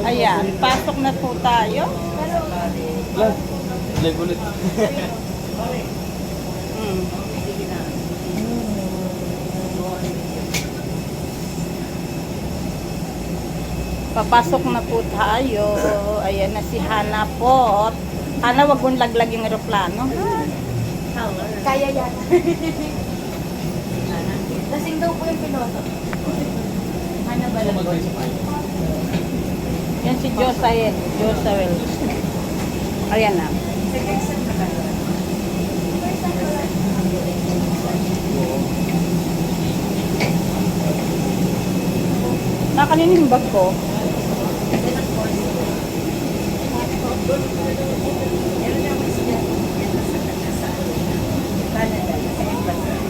Ayan, pasok na po tayo. Live ulit. Mm. Papasok na po tayo. Ayan na si Hana po. Hana, wag mong laglag yung aeroplano. Kaya yan. Lasing daw po yung piloto. Ano ba lang? Yan si Josael. Josael. Ayan na. Nakanina yung bag ko.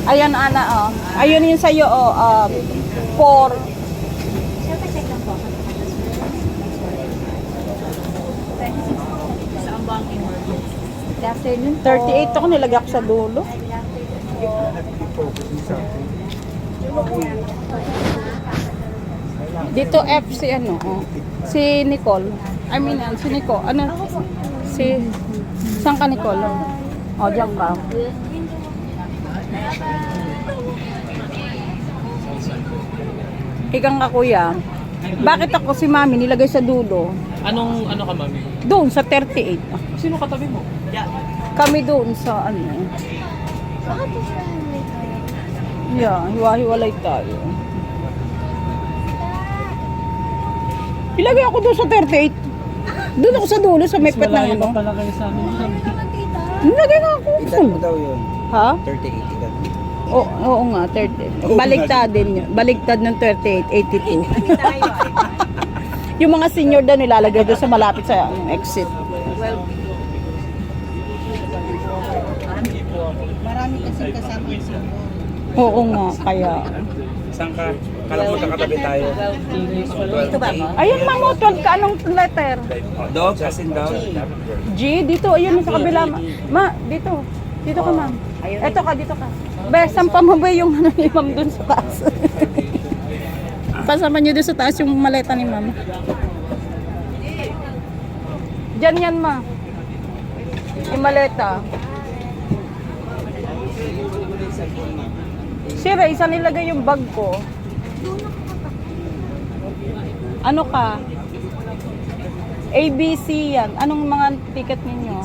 Ayan, Ana, oh. Ayun yun sa'yo, oh. Um, for Siyempre, check lang po. Good afternoon po. 38 ako nilagay ako sa dulo. Dito F si ano, oh. si Nicole. I mean, ano, si Nicole. Ano? Si, saan ka Nicole? O, oh, diyan ka. Ikaw nga kuya. Bakit ako si mami nilagay sa dulo? Anong ano ka, mami? Doon sa 38. Sino katabi mo? Kami doon sa ano. Bakit may Yeah, hiwa-hiwalay tayo. Ilagay ako doon sa 38. Doon ako sa dulo sa may pet ng ano. pala kayo sa amin. Nilagay nga ako. Edad mo daw yun. Ha? 38 edad. Oo, oo nga, 30. Baliktad din yun. Baliktad ng 38, 82. yung mga senior daw nilalagay doon sa malapit sa exit. Marami kasi kasama yung sino. Oo nga, kaya. Saan ka? Kala mo magkakatabi tayo. Dito ba ako? Ayun, ma'am, oh, 12 ka. Anong letter? Dog, asin daw. G, dito, ayun sa kabila. Ma, dito. Dito ka, ma'am. Eto ka, dito ka. Be, sampa mo ba yung ano ni ma'am dun sa taas? Pasama niyo dun sa taas yung maleta ni ma'am. Diyan yan, ma. Yung maleta. Sira, isa nilagay yung bag ko. Ano ka? ABC yan. Anong mga ticket ninyo?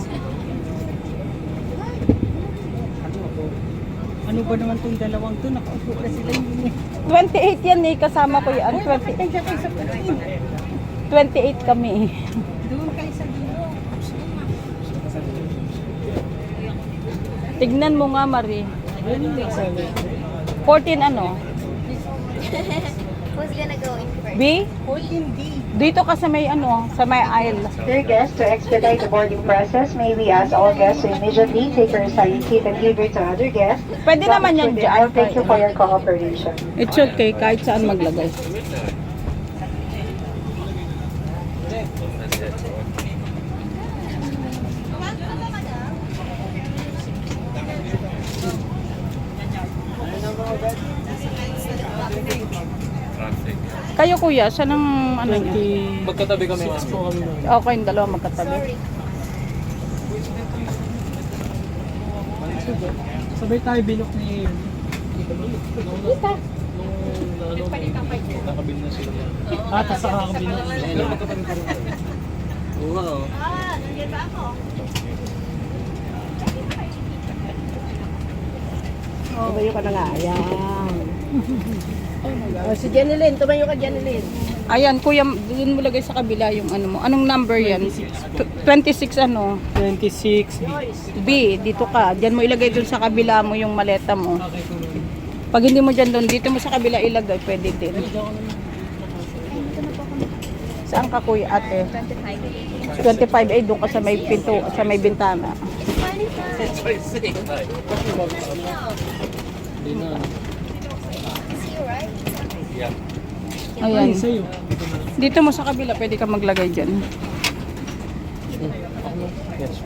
Ano ba naman itong dalawang to? Nakaupo na sila yung 28 yan eh, kasama ko yan. 20, Ay, siya kayo sa pagkain. 28 kami. Doon kayo sa dulo. Tignan mo nga, Marie. 14 ano? Who's gonna go in first? B? 14D. Dito ka sa may ano, sa may aisle. Dear guests, to expedite the boarding process, may we ask all guests to immediately take your assigned seat and give it to other guests. Pwede naman yan dyan. Thank you for your cooperation. It's okay, kahit saan maglagay. Kayo kuya, saan ang ano niya? Magkatabi kami, mami. po kami, mami. Okay, yung dalawa magkatabi. Sabay tayo binok ni... Kita. Nakabili na sila. Ah, tas saka kakabinok. Oo nga, oh. Tumayo ka na nga. Ayan. O, si Janeline, tumayo ka Janeline. Ayan, kuya, doon mo lagay sa kabila yung ano mo. Anong number yan? 26 ano? 26 B, dito ka. Diyan mo ilagay doon sa kabila mo yung maleta mo. Pag hindi mo dyan doon, dito mo sa kabila ilagay, pwede din. Saan ka kuya ate? 25. 25 ay doon ka sa may pinto, sa may bintana. Yeah. Ayan. sa'yo. Dito mo sa kabila, pwede ka maglagay dyan. Yes.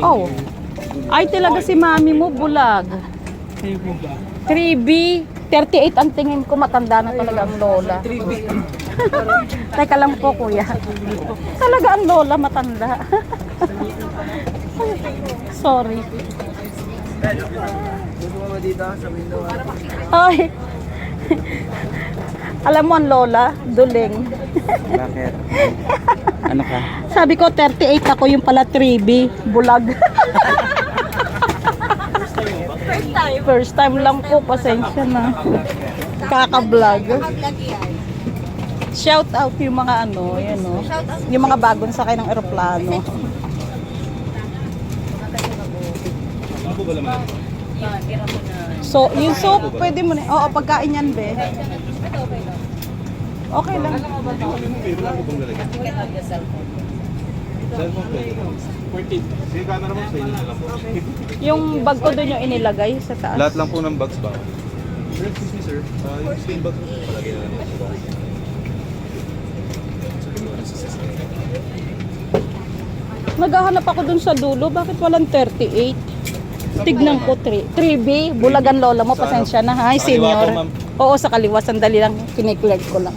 Oh. Ay, talaga si mami mo, bulag. Kayo po ba? 3B, 38 ang tingin ko, matanda na talaga ang lola. 3B. Teka lang po, kuya. Talaga ang lola, matanda. Sorry. Ay. Alam mo ang lola, duling. Bakit? Ano ka? Sabi ko 38 ako, yung pala 3B, bulag. First time lang po, pasensya na. Kaka-vlog. Shout out yung mga ano, yan o. Yung mga bagong sakay ng eroplano. So, yung soap, pwede mo na. Oo, pagkain yan, be. Okay lang. Yung bag ko doon yung inilagay sa taas. Lahat lang po ng bags ba? Sir, excuse me sir. Uh, yung steel bags po palagay na lang sa box. Naghahanap ako dun sa dulo, bakit walang 38? Tignan ko 3. 3B, bulagan lola mo, pasensya na ha, Sa kaliwa senior. ma'am. Oo, sa kaliwa, sandali lang, kiniklag ko lang.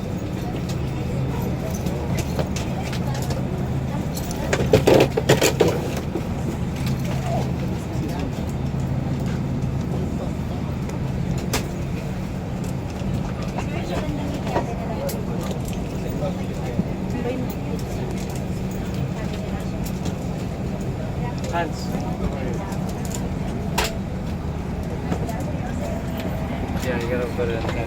Yeah, you gotta put it in.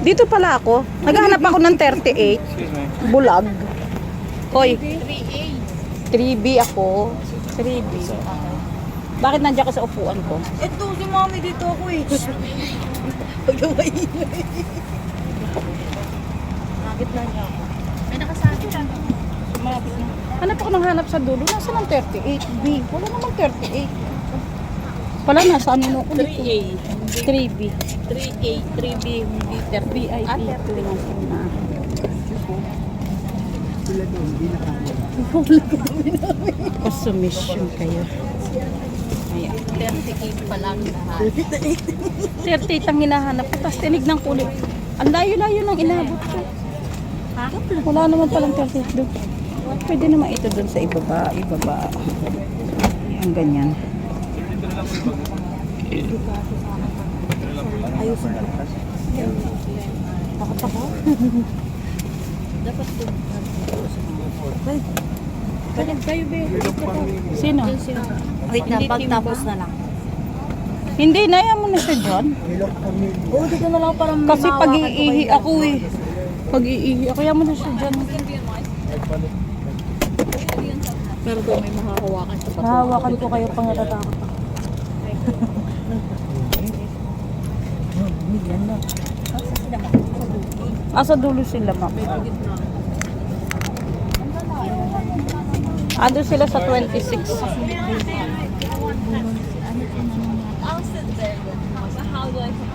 Dito pala ako. Naghahanap ako ng 38. Excuse me. Bulag. Hoy. 3B ako. 3B. Bakit nandiyan ka sa upuan ko? Ito, si mami dito ako eh. Huwag yung maingay. Nakit na niya ako. Malapit na. Hanap ako ng hanap sa dulo. Nasa ng 38B? Wala namang 38. Wala na. Sa ano ko dito? 3A. 3B. 3A, 3B, hindi 30. VIP. Ah, na. Consumption kayo. Ayan. 30K pa lang lahat. 38 ang hinahanap ko. Tapos tinignan ko ulit. Ang layo-layo ng inabot ko. Ha? Wala naman palang 38 doon. Pwede naman ito doon sa ibaba. Ibaba. Ang ganyan. Bakit ako? Dapat doon. Bakit kayo, be? Sino? Wait na, pagtapos na lang. Hindi, naya mo na siya dyan. Oo, dito na lang para Kasi mahawakan ko pag-iihi ako eh. Pag-iihi ako, kaya mo na siya dyan. Pero doon may mahahawakan sa pato. Hahawakan ko kayo pang natatakot ako. Asa dulo sila, ma'am? Ando sila sa 26.